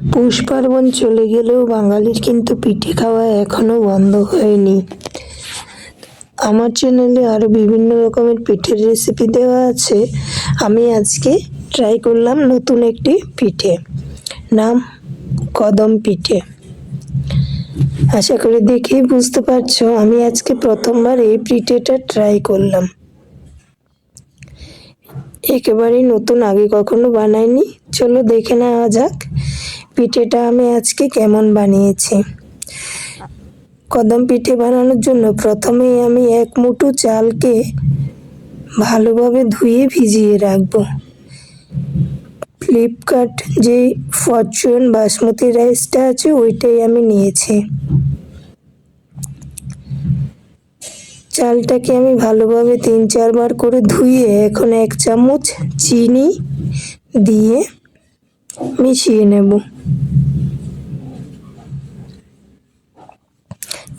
পৌষ পার্বণ চলে গেলেও বাঙালির কিন্তু পিঠে খাওয়া এখনও বন্ধ হয়নি। আমার চ্যানেলে আরও বিভিন্ন রকমের পিঠের রেসিপি দেওয়া আছে। আমি আজকে ট্রাই করলাম নতুন একটি পিঠে। নাম কদম পিঠে। আশা করি দেখেই বুঝতে পারছ, আমি আজকে প্রথমবার এই পিঠেটা ট্রাই করলাম। একেবারেই নতুন, আগে কখনো বানাইনি। চলো দেখে নেওয়া যাক। পিঠেটা আমি আজকে কেমন বানিয়েছি? কদম পিঠে বানানোর জন্য প্রথমেই আমি এক মুঠো চালকে ভালোভাবে ধুয়ে ভিজিয়ে রাখব। ফ্লিপকার্ট যে ফরচুন বাসমতি রাইসটা আছে, ওইটাই আমি নিয়েছি। চালটাকে আমি ভালোভাবে তিন চারবার করে ধুয়ে এখন এক চামচ চিনি দিয়ে মিশিয়ে নেব।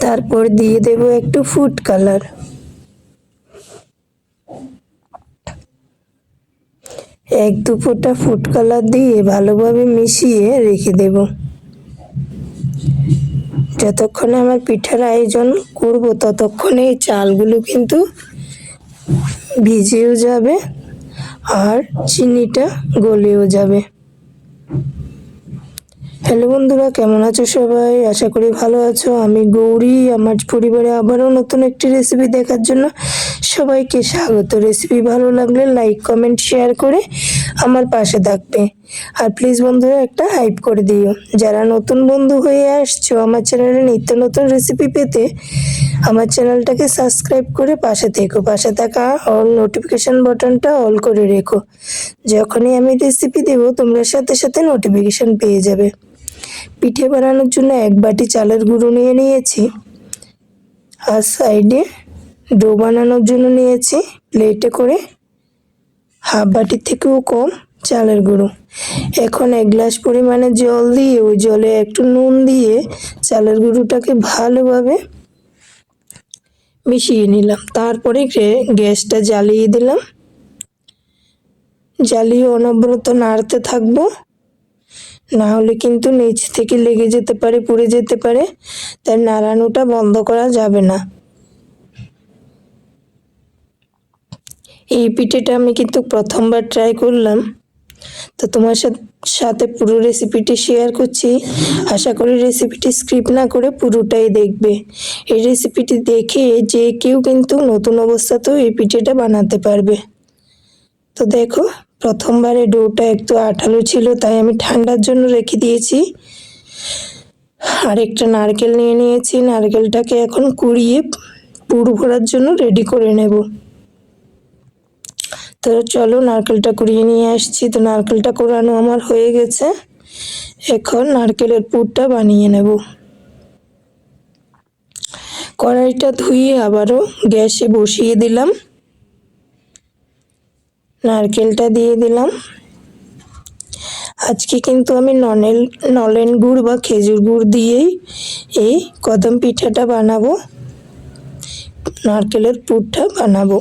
তারপর দিয়ে দেব একটু ফুড কালার এক দু ফোঁটা ফুড কালার দিয়ে ভালোভাবে মিশিয়ে রেখে দেব। যতক্ষণে আমার পিঠার আয়োজন করব, ততক্ষণে এই চালগুলো কিন্তু ভিজেও যাবে আর চিনিটা গলেও যাবে। হ্যালো বন্ধুরা, কেমন আছো সবাই? আশা করি ভালো আছো। আমি গৌরী, আমার পরিবারে আবারও নতুন একটি রেসিপি দেখার জন্য সবাইকে স্বাগত। রেসিপি ভালো লাগলে লাইক কমেন্ট শেয়ার করে আমার পাশে থাকবে। আর প্লিজ বন্ধুরা, একটা হাইপ করে দিও। যারা নতুন বন্ধু হয়ে আসছো আমার চ্যানেলে নিত্য নতুন রেসিপি পেতে, আমার চ্যানেলটাকে সাবস্ক্রাইব করে পাশে থেকো। পাশে থাকা অল নোটিফিকেশান বাটনটা অল করে রেখো। যখনই আমি রেসিপি দেবো, তোমরা সাথে সাথে নোটিফিকেশান পেয়ে যাবে। পিঠে বানানোর জন্য এক বাটি চালের গুঁড়ো নিয়ে নিয়েছি। আর সাইডে ডো বানানোর জন্য নিয়েছি প্লেটে করে হাফ বাটির থেকেও কম চালের গুঁড়ো। এখন এক গ্লাস পরিমাণে জল দিয়ে ওই জলে একটু নুন দিয়ে চালের গুঁড়োটাকে ভালোভাবে মিশিয়ে নিলাম। তারপরে গ্যাসটা জ্বালিয়ে দিলাম। জ্বালিয়ে অনবরত নাড়তে থাকব। না হলে কিন্তু নিচ থেকে লেগে যেতে পারে, পুড়ে যেতে পারে। তাই নাড়ানোটা বন্ধ করা যাবে না। এই পিঠেটা আমি কিন্তু প্রথমবার ট্রাই করলাম। তো তোমার সাথে পুরো রেসিপিটি শেয়ার করছি। আশা করি রেসিপিটি স্ক্রিপ না করে পুরোটাই দেখবে। এই রেসিপিটি দেখে যে কেউ কিন্তু নতুন অবস্থাতেও এই পিঠেটা বানাতে পারবে। তো দেখো প্রথমবারে ডোটা একটু আঠালো ছিল, তাই আমি ঠান্ডার জন্য রেখে দিয়েছি। আর একটা নারকেল নিয়ে নিয়েছি, নারকেলটাকে এখন কুড়িয়ে পুর ভরার জন্য রেডি করে নেব। তো চলো নারকেলটা কুড়িয়ে নিয়ে আসছি। তো নারকেলটা কোরানো আমার হয়ে গেছে। এখন নারকেলের পুরটা বানিয়ে নেব। কড়াইটা ধুয়ে আবারও গ্যাসে বসিয়ে দিলাম। নারকেলটা দিয়ে দিলাম। আজকে কিন্তু আমি ননেল, নলেন গুড় বা খেজুর গুড় দিয়েই এই কদম পিঠাটা বানাবো। নারকেলের পুরটা বানাবো।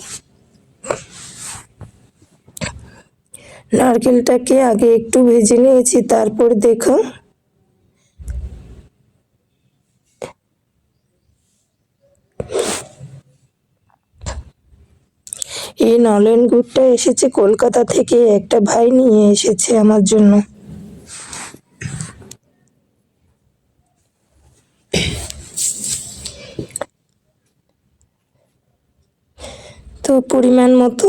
নারকেলটাকে আগে একটু ভেজে নিয়েছি, তারপর দেখো এই নলেন গুড়টা এসেছে কলকাতা থেকে। একটা ভাই নিয়ে এসেছে আমার জন্য। তো পরিমাণ মতো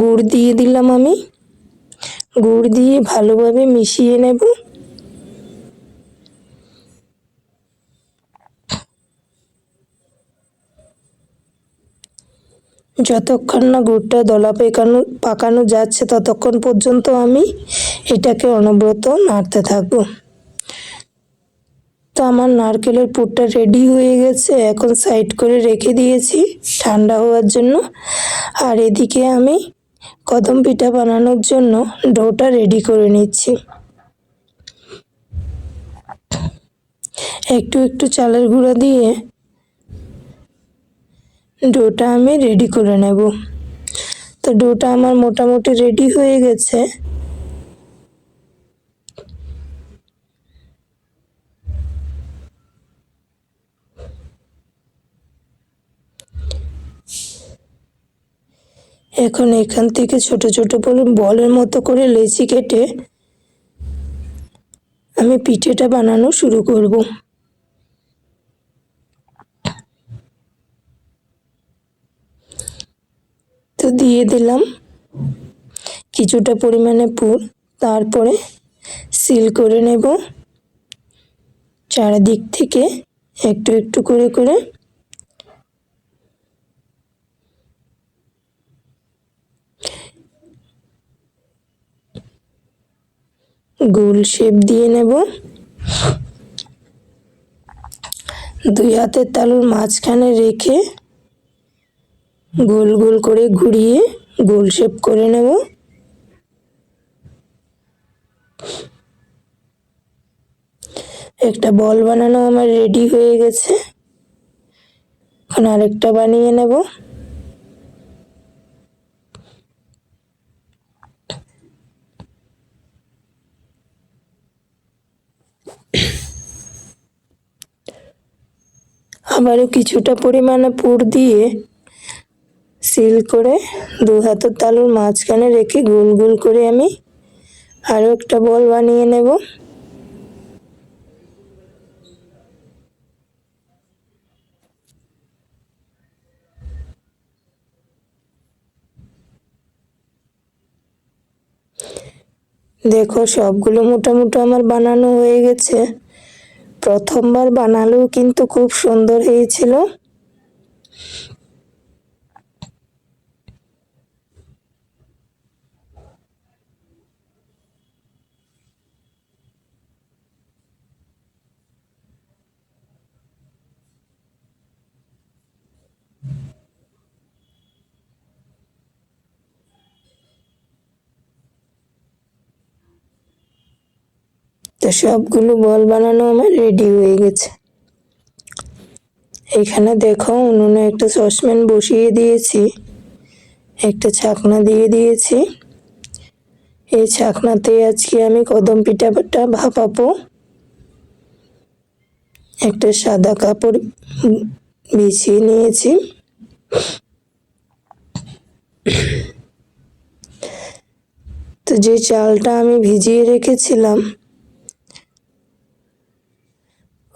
গুড় দিয়ে দিলাম আমি। গুড় দিয়ে ভালোভাবে মিশিয়ে নেব। যতক্ষণ না গুড়টা দলা পেকানো, পাকানো যাচ্ছে, ততক্ষণ পর্যন্ত আমি এটাকে অনবরত নাড়তে থাকব। তো আমার নারকেলের পুরটা রেডি হয়ে গেছে, এখন সাইড করে রেখে দিয়েছি ঠান্ডা হওয়ার জন্য। আর এদিকে আমি কদম পিঠা বানানোর জন্য ডোটা রেডি করে নিচ্ছি। একটু একটু চালের গুঁড়া দিয়ে ডোটা আমি রেডি করে নেব। তো ডোটা আমার মোটামুটি রেডি হয়ে গেছে। এখন এখান থেকে ছোট ছোট বলের মতো করে লেচি কেটে আমি পিঠেটা বানানো শুরু করব। দিয়ে দিলাম কিছুটা পরিমাণে পুর, তারপরে সিল করে নেব। চারিদিক থেকে একটু একটু করে করে গোল শেপ দিয়ে নেব। দুই হাতের তালুর মাঝখানে রেখে গোল গোল করে ঘুরিয়ে গোল শেপ করে নেব। একটা বল বানানো আমার রেডি হয়ে গেছে। এখন আরেকটা বানিয়ে নেব। আবারও কিছুটা পরিমাণে পুর দিয়ে সিল করে দু হাতের তালুর মাঝখানে রেখে গোল গোল করে আমি আরও একটা বল বানিয়ে নেব। দেখো, সবগুলো মোটামুটি আমার বানানো হয়ে গেছে। প্রথমবার বানালেও কিন্তু খুব সুন্দর হয়েছিল। তো সবগুলো বল বানানো আমার রেডি হয়ে গেছে। এখানে দেখো উনুনে একটা সসপ্যান বসিয়ে দিয়েছি, একটা ছাকনা দিয়ে দিয়েছি। এই ছাকনাতে আজকে আমি কদম পিঠাটা ভাপাবো। একটা সাদা কাপড় বিছিয়ে নিয়েছি। তো যে চালটা আমি ভিজিয়ে রেখেছিলাম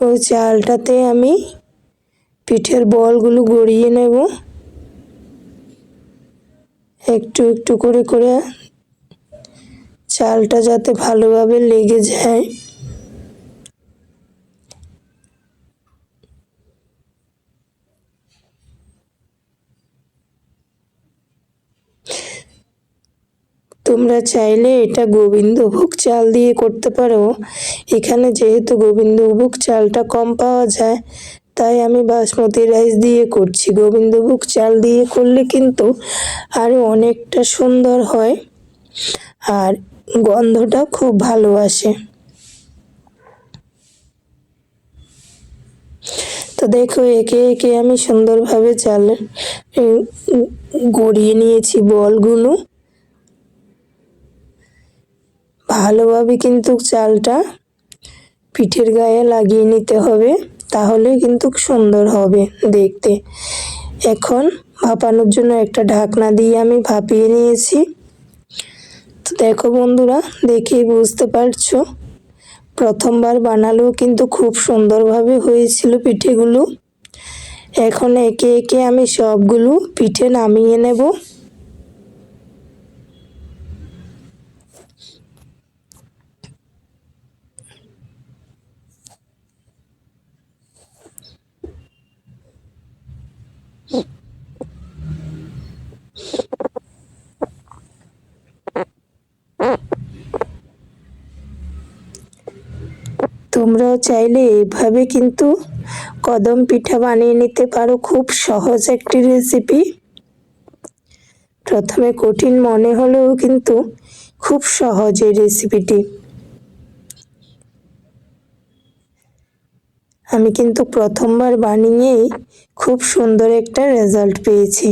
ওই চালটাতে আমি পিঠের বলগুলো গড়িয়ে নেব। একটু একটু করে করে চালটা যাতে ভালোভাবে লেগে যায়। তোমরা চাইলে এটা গোবিন্দভোগ চাল দিয়ে করতে পারো। এখানে যেহেতু গোবিন্দভোগ চালটা কম পাওয়া যায়, তাই আমি বাসমতি রাইস দিয়ে করছি। গোবিন্দভোগ চাল দিয়ে করলে কিন্তু আরও অনেকটা সুন্দর হয় আর গন্ধটা খুব ভালো আসে। তো দেখো, একে একে আমি সুন্দরভাবে চাল গড়িয়ে নিয়েছি বলগুলো। ভালোভাবে কিন্তু চালটা পিঠের গায়ে লাগিয়ে নিতে হবে, তাহলে কিন্তু সুন্দর হবে দেখতে। এখন ভাপানোর জন্য একটা ঢাকনা দিয়ে আমি ভাপিয়ে নিয়েছি। তো দেখো বন্ধুরা, দেখেই বুঝতে পারছ, প্রথমবার বানালেও কিন্তু খুব সুন্দরভাবে হয়েছিল পিঠেগুলো। এখন একে একে আমি সবগুলো পিঠে নামিয়ে নেব। তোমরাও চাইলে এইভাবে কিন্তু কদম পিঠা বানিয়ে নিতে পারো। খুব সহজ একটি রেসিপি প্রথমে কঠিন মনে হলেও কিন্তু খুব সহজ এই রেসিপিটি আমি কিন্তু প্রথমবার বানিয়েই খুব সুন্দর একটা রেজাল্ট পেয়েছি।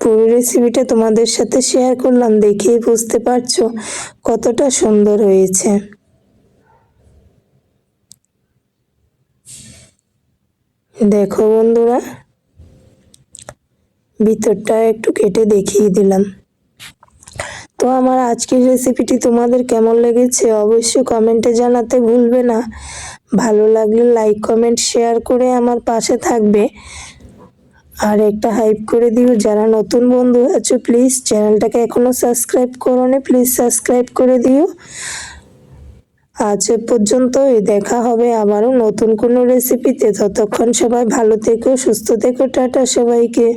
পুরো রেসিপিটা তোমাদের সাথে শেয়ার করলাম, দেখেই বুঝতে পারছ কতটা সুন্দর হয়েছে। দেখো বন্ধুরা, ভিতরটা একটু কেটে দেখিয়ে দিলাম। তো আমার আজকের রেসিপিটি তোমাদের কেমন লেগেছে অবশ্যই কমেন্টে জানাতে ভুলবে না। ভালো লাগলে লাইক কমেন্ট শেয়ার করে আমার পাশে থাকবে। আর একটা হাইপ করে দিও, যারা নতুন বন্ধু আছো প্লিজ চ্যানেলটাকে এখনও সাবস্ক্রাইব করো প্লিজ সাবস্ক্রাইব করে দিও। আজ এ পর্যন্তই, দেখা হবে আবারও নতুন কোনো রেসিপিতে ততক্ষণ সবাই ভালো থেকো, সুস্থ থেকো, টাটা সবাইকে।